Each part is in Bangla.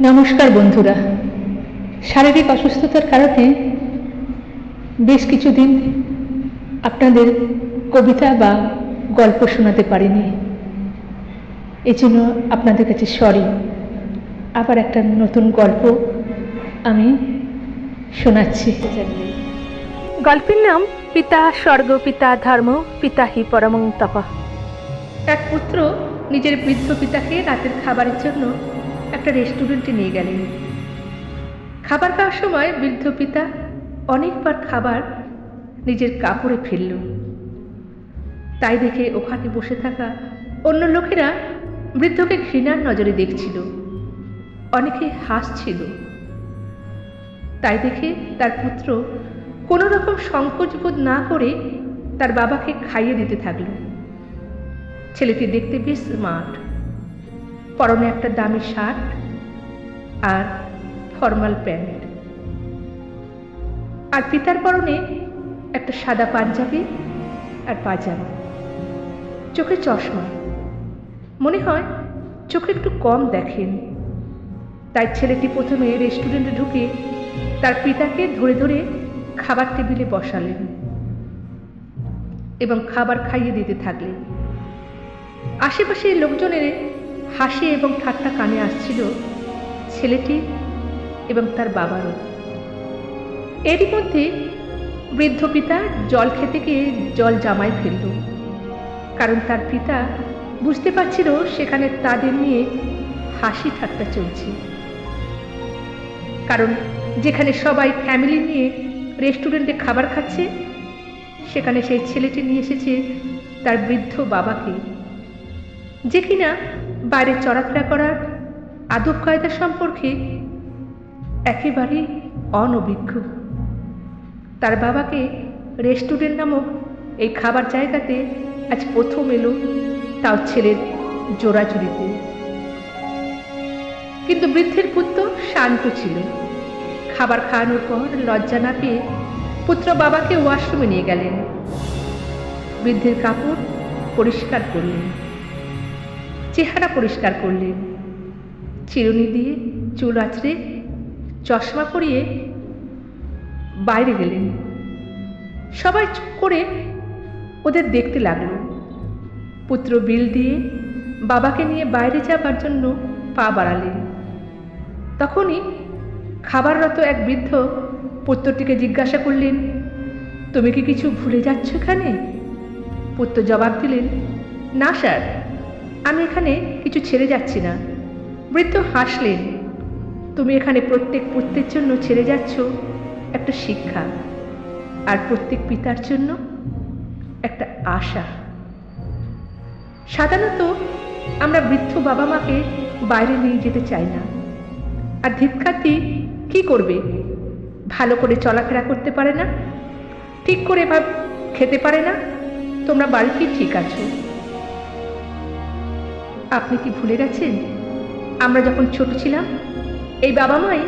নমস্কার বন্ধুরা। শারীরিক অসুস্থতার কারণে বেশ কিছুদিন আপনাদের কবিতা বা গল্প শোনাতে পারিনি। এজন্য আপনাদের কাছে সরি। আবার একটা নতুন গল্প আমি শোনাচ্ছি। গল্পের নাম পিতা স্বর্গ পিতা ধর্ম পিতা হি পরমং তপ। এক পুত্র নিজের বৃদ্ধ পিতাকে রাতের খাবারের জন্য একটা রেস্টুরেন্টে নিয়ে গেলেন। খাবার খাওয়ার সময় বৃদ্ধ পিতা অনেকবার খাবার নিজের কাপড়ে ফেলল। তাই দেখে ওখানে বসে থাকা অন্য লোকেরা বৃদ্ধকে ঘৃণার নজরে দেখছিল। অনেকে হাসছিল। তাই দেখে তার পুত্র কোনো রকম সংকোচ বোধ না করে তার বাবাকে খাইয়ে দিতে থাকল। ছেলেটি দেখতে বেশ স্মার্ট। পরনে একটা দামি শার্ট আর ফর্মাল প্যান্ট। আর পিতার পরনে একটা সাদা পাঞ্জাবি আর পাজামা। চোখে চশমা। মনে হয় চোখে একটু কম দেখেন। তাই ছেলেটি প্রথমে রেস্টুরেন্টে ঢুকে তার পিতাকে ধরে ধরে খাবার টেবিলে বসালেন এবং খাবার খাইয়ে দিতে থাকলেন। আশেপাশে লোকজনের হাসি এবং ঠাট্টা কানে আসছিল ছেলেটি এবং তার বাবারও। এরই মধ্যে বৃদ্ধ পিতা জল খেতে গিয়ে জল জামায় ফেলল। কারণ তার পিতা বুঝতে পারছিল সেখানে তাদের নিয়ে হাসি ঠাট্টা চলছে। কারণ যেখানে সবাই ফ্যামিলি নিয়ে রেস্টুরেন্টে খাবার খাচ্ছে, সেখানে সেই ছেলেটি নিয়ে এসেছে তার বৃদ্ধ বাবাকে। যে কিনা বাইরে চলাফেরা করার আদব কায়দা সম্পর্কে একেবারেই অনভিজ্ঞ। তার বাবাকে রেস্টুরেন্ট নামক এই খাবার জায়গাতে আজ প্রথম এলো তাও ছেলের জোড়াজুড়িতে কিন্তু বৃদ্ধের পুত্র শান্ত ছিল। খাবার খাওয়ানোর পর লজ্জা না পেয়ে পুত্র বাবাকে ওয়াশরুমে নিয়ে গেলেন। বৃদ্ধের কাপড় পরিষ্কার করলেন। চেহারা পরিষ্কার করলেন চিরুনি দিয়ে চুল আছড়ে চশমা পরিয়ে বাইরে গেলেন। সবাই চুপ করে ওদের দেখতে লাগল। পুত্র বিল দিয়ে বাবাকে নিয়ে বাইরে যাবার জন্য পা বাড়ালেন। তখনই খাবাররত এক বৃদ্ধ পুত্রটিকে জিজ্ঞাসা করলেন, তুমি কি কিছু ভুলে যাচ্ছ এখানে? পুত্র জবাব দিলেন, না, স্যার। আমি এখানে কিছু ছেড়ে যাচ্ছি না। বৃদ্ধ হাসলেন, তুমি এখানে প্রত্যেক পুত্রের জন্য ছেড়ে যাচ্ছ, একটা শিক্ষা, আর প্রত্যেক পিতার জন্য একটা আশা। সাধারণত আমরা বৃদ্ধ বাবা মাকে বাইরে নিয়ে যেতে চাই না। আর ধিৎকাতি কি করবে? ভালো করে চলাফেরা করতে পারে না? ঠিক করে ভাব খেতে পারে না? তোমরা বাড়িতেই ঠিক আছো। আপনি কি ভুলে গেছেন? আমরা যখন ছোট ছিলাম, এই বাবা মাই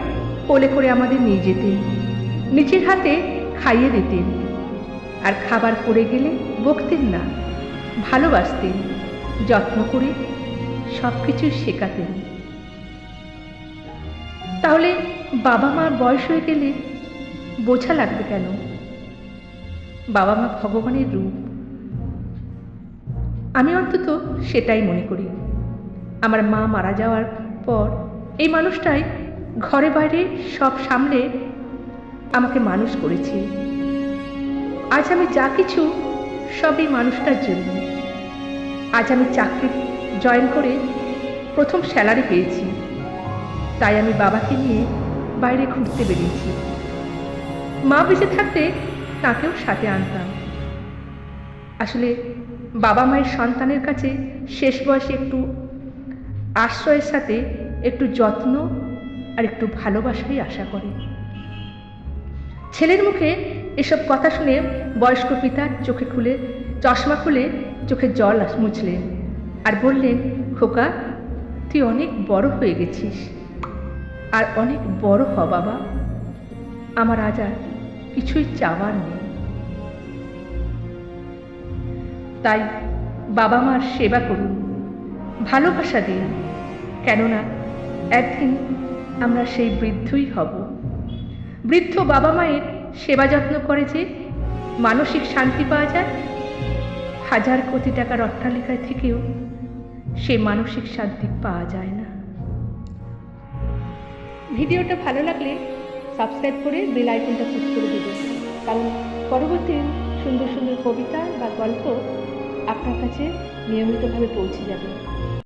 কোলে করে আমাদের নিয়ে যেতেন নিচের হাতে খাইয়ে দিতেন। আর খাবার পড়ে গেলে বকতেন না, ভালোবাসতেন, যত্ন করে সব কিছু শেখাতেন। তাহলে বাবা মার বয়স হয়ে গেলে বোঝা লাগবে কেন? বাবা মা ভগবানের রূপ। আমি অন্তত সেটাই মনে করি। আমার মা মারা যাওয়ার পর এই মানুষটাই ঘরে বাইরে সব সামলে আমাকে মানুষ করেছে। আজ আমি যা কিছু সব এই মানুষটার জন্য। আজ আমি চাকরি জয়েন করে প্রথম স্যালারি পেয়েছি। তাই আমি বাবাকে নিয়ে বাইরে ঘুরতে বেরিয়েছি। মা বেঁচে থাকতে তাকেও সাথে আনতাম। আসলে বাবা মায়ের সন্তানের কাছে শেষ বয়সে একটু আশ্রয়ের সাথে একটু যত্ন আর একটু ভালোবাসাই আশা করে। ছেলের মুখে এসব কথা শুনে বয়স্ক পিতার চোখে খুলে, চশমা খুলে চোখে জল মুছলেন আর বললেন, খোকা, তুই অনেক বড় হয়ে গেছিস। আর অনেক বড় হ বাবা। আমার আজ আর কিছুই চাওয়ার নেই। তাই বাবা মার সেবা করুন। ভালোবাসা দিন, কেননা একদিন আমরা সেই বৃদ্ধই হব। বৃদ্ধ বাবা মায়ের সেবা যত্ন করে যে মানসিক শান্তি পাওয়া যায়, হাজার কোটি টাকার অট্টালিকায় থেকেও সে মানসিক শান্তি পাওয়া যায় না। ভিডিওটা ভালো লাগলে সাবস্ক্রাইব করে বেল আইকনটা প্রেস করে দেবেন। কারণ পরবর্তী সুন্দর সুন্দর কবিতা বা গল্প আপনার কাছে নিয়মিতভাবে পৌঁছে যাবে।